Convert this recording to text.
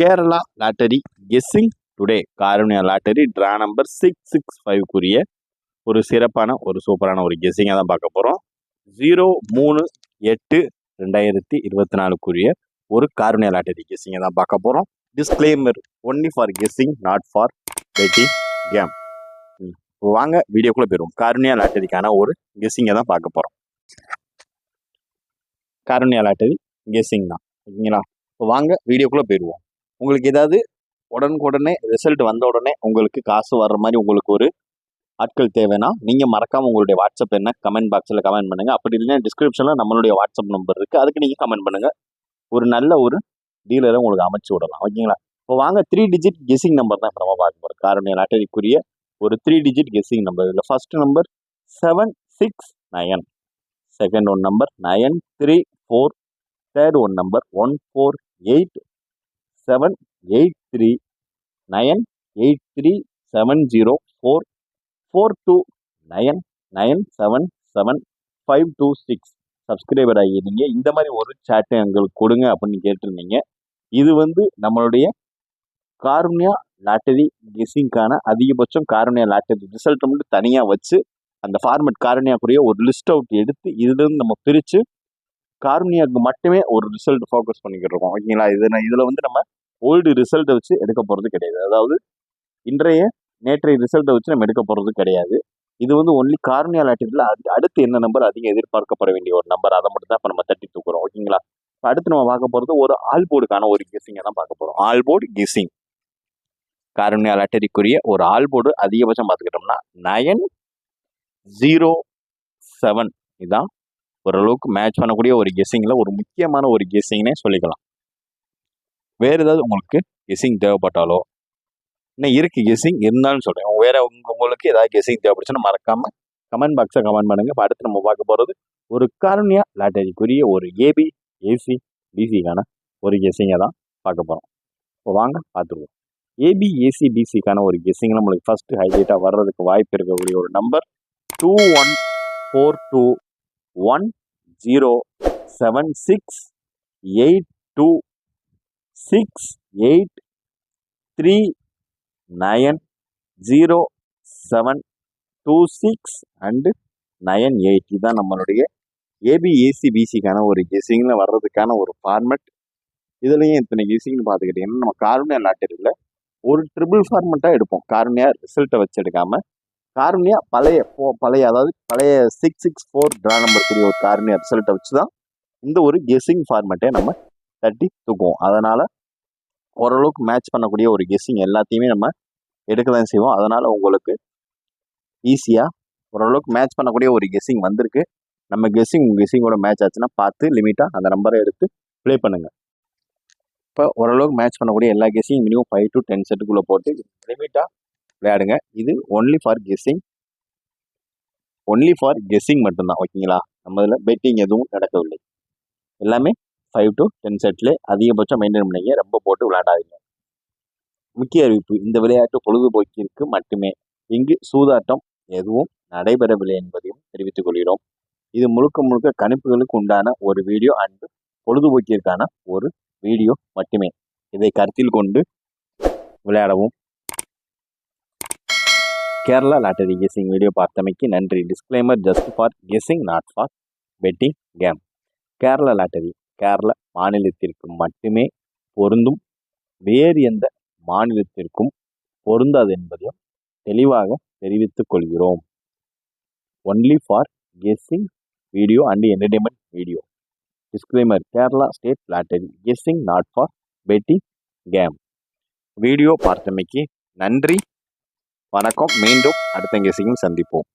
Kerala lottery guessing today. Karunya lottery draw number six six ஃபைவ்க்குரிய ஒரு சிறப்பான ஒரு சூப்பரான ஒரு கெஸ்ஸிங்காக தான் பார்க்க போகிறோம் ஜீரோ மூணு எட்டு ரெண்டாயிரத்தி இருபத்தி நாலுக்குரிய ஒரு காரணியா லாட்டரி கெஸ்ஸிங்கை தான் பார்க்க போகிறோம் disclaimer only for guessing not for betting game வாங்க வீடியோக்குள்ளே போயிடுவோம். காரணியா லாட்டரிக்கான ஒரு கெஸ்ஸிங்கை தான் பார்க்க போகிறோம் காரணியா லாட்டரி கெஸ்ஸிங் தான். ஓகேங்களா? இப்போ வாங்க வீடியோக்குள்ளே போயிடுவோம். உங்களுக்கு ஏதாவது உடனுக்குடனே ரிசல்ட் வந்த உடனே உங்களுக்கு காசு வர்ற மாதிரி உங்களுக்கு ஒரு ஆட்கள் தேவைன்னா நீங்கள் மறக்காமல் உங்களுடைய வாட்ஸ்அப் என்ன கமெண்ட் பாக்ஸில் கமெண்ட் பண்ணுங்கள் அப்படி இல்லைன்னா டிஸ்கிரிப்ஷனில் நம்மளுடைய வாட்ஸ்அப் நம்பர் இருக்குது அதுக்கு நீங்கள் கமெண்ட் பண்ணுங்கள் ஒரு நல்ல ஒரு டீலரை உங்களுக்கு அமைச்சு விடலாம். ஓகேங்களா இப்போ வாங்க த்ரீ டிஜிட் கெஸிங் நம்பர் தான் இப்போ நம்ம பார்க்க போகிறோம் காரணம் லாட்டரிக்குரிய ஒரு த்ரீ டிஜிட் கெஸிங் நம்பர் இதில் first number seven six nine second one number nine three four third one number one four eight seven eight three nine eight three seven zero four four two nine nine seven seven five two six subscriber ஆகிருந்தீங்க இந்த மாதிரி ஒரு சேட்டை எங்களுக்கு கொடுங்க அப்படின்னு கேட்டிருந்தீங்க. இது வந்து நம்மளுடைய கார்னியா லாட்டரி கெஸ்ஸிங்க்கான அதிகபட்சம் கார்னியா லாட்டரி ரிசல்ட் மட்டும் தனியாக வச்சு அந்த ஃபார்மெட் கார்னியாக்குரிய ஒரு லிஸ்ட் அவுட் எடுத்து இதுலேருந்து நம்ம பிரித்து கார்னியாவுக்கு மட்டுமே ஒரு ரிசல்ட் ஃபோக்கஸ் பண்ணிக்கிட்டு இருக்கோம். ஓகேங்களா? இது இதில் வந்து நம்ம ஓல்டு ரிசல்ட்டை வச்சு எடுக்க போகிறது கிடையாது. அதாவது இன்றைய நேற்றைய ரிசல்ட்டை வச்சு நம்ம எடுக்க போகிறது கிடையாது. இது வந்து ஒன்லி கார்னியா அது அடுத்து என்ன நம்பர் அதிகம் எதிர்பார்க்கப்பட வேண்டிய ஒரு நம்பர் அதை மட்டும் தான் இப்போ நம்ம தட்டி தூக்குறோம். ஓகேங்களா இப்போ அடுத்து நம்ம பார்க்க போகிறது ஒரு ஆல் போர்டுக்கான ஒரு கெஸிங்கை தான் பார்க்க போகிறோம் ஆல் போர்டு கெஸிங் காருண்யா லாட்டரிக்குரிய ஒரு ஆல் போர்டு அதிகபட்சம் பார்த்துக்கிட்டோம்னா நயன் ஜீரோ செவன் இதுதான் ஓரளவுக்கு மேட்ச் பண்ணக்கூடிய ஒரு கெஸ்ஸிங்கில் ஒரு முக்கியமான ஒரு கெஸ்ஸிங்னே சொல்லிக்கலாம். வேறு ஏதாவது உங்களுக்கு கெஸிங் தேவைப்பட்டாலோ? இன்னும் இருக்குது கெஸிங் இருந்தாலும் சொல்கிறேன் வேறு உங்களுக்கு ஏதாவது கெஸிங் தேவைப்படுச்சுன்னா மறக்காமல் கமெண்ட் பாக்ஸை கமெண்ட் பண்ணுங்கள் இப்போ அடுத்து நம்ம பார்க்க போகிறது ஒரு காரணியா லாட்டரிக்குரிய ஒரு ஏபி ஏசி பிசிக்கான ஒரு கெஸிங்கை தான் பார்க்க போகிறோம் இப்போ வாங்க பார்த்துருவோம். ஏபி ஏசி பிசிக்கான ஒரு கெஸ்ஸிங் நம்மளுக்கு ஃபஸ்ட்டு ஹைலைட்டாக வர்றதுக்கு வாய்ப்பு இருக்கக்கூடிய ஒரு number two one four two one zero seven six eight two six eight three nine zero seven two six and nine eight இதுதான் நம்மளுடைய ஏபிஏசி பிசிக்கான ஒரு கெஸிங்கில் வர்றதுக்கான ஒரு ஃபார்மெட் இதுலேயும் இத்தனை கெஸிங்னு பார்த்துக்கிட்டிங்கன்னா நம்ம கார்னியா லாட்டரியில் ஒரு ட்ரிபிள் ஃபார்மெட்டாக எடுப்போம். கார்னியா ரிசல்ட்டை வச்சு எடுக்காமல் கார்னியா பழைய போ பழைய அதாவது பழைய six six four draw number கூடிய ஒரு கார்னியா ரிசல்ட்டை வச்சு தான் இந்த ஒரு கெஸிங் ஃபார்மெட்டே நம்ம தட்டி தூக்குவோம். அதனால் ஓரளவுக்கு மேட்ச் பண்ணக்கூடிய ஒரு கெஸ்ஸிங் எல்லாத்தையுமே நம்ம எடுக்க தான் செய்வோம். அதனால் உங்களுக்கு ஈஸியாக ஓரளவுக்கு மேட்ச் பண்ணக்கூடிய ஒரு கெஸ்ஸிங் வந்திருக்கு. நம்ம கெஸ்ஸிங் கெஸ்ஸிங்கோட மேட்ச் ஆச்சுன்னா பார்த்து லிமிட்டாக அந்த நம்பரை எடுத்து ப்ளே பண்ணுங்கள் இப்போ ஓரளவுக்கு மேட்ச் பண்ணக்கூடிய எல்லா guessing minimum five to ten செட்டுக்குள்ளே போட்டு லிமிட்டாக விளையாடுங்க. இது only for guessing only for guessing மட்டும்தான் ஓகேங்களா நம்ம இதில் பெட்டிங் எதுவும் நடக்கவில்லை. எல்லாமே ஃபைவ் டு டென் செட்டில் அதிகபட்சம் மெயின்டைன் பண்ணிங்க ரொம்ப போட்டு விளையாடாதீங்க. முக்கிய அறிவிப்பு இந்த விளையாட்டு பொழுதுபோக்கிற்கு மட்டுமே. இங்கு சூதாட்டம் எதுவும் நடைபெறவில்லை என்பதையும் தெரிவித்துக் கொள்கிறோம். இது முழுக்க முழுக்க கணிப்புகளுக்கு உண்டான ஒரு வீடியோ அண்டு பொழுதுபோக்கிற்கான ஒரு வீடியோ மட்டுமே. இதை கருத்தில் கொண்டு விளையாடவும். கேரளா லாட்டரி கெஸிங் வீடியோ பார்த்தமைக்கு நன்றி. Disclaimer just for guessing not for betting game Kerala lottery. Kerala மாநிலத்திற்கு மட்டுமே பொருந்தும் வேறு எந்த மாநிலத்திற்கும் பொருந்தாது என்பதையும் தெளிவாக தெரிவித்துக் கொள்கிறோம். Only for guessing video and entertainment video disclaimer Kerala state lottery guessing not for betting game video பார்த்தமைக்கு நன்றி. வணக்கம். மீண்டும் அடுத்த கெஸ்ஸிங்கும் சந்திப்போம்.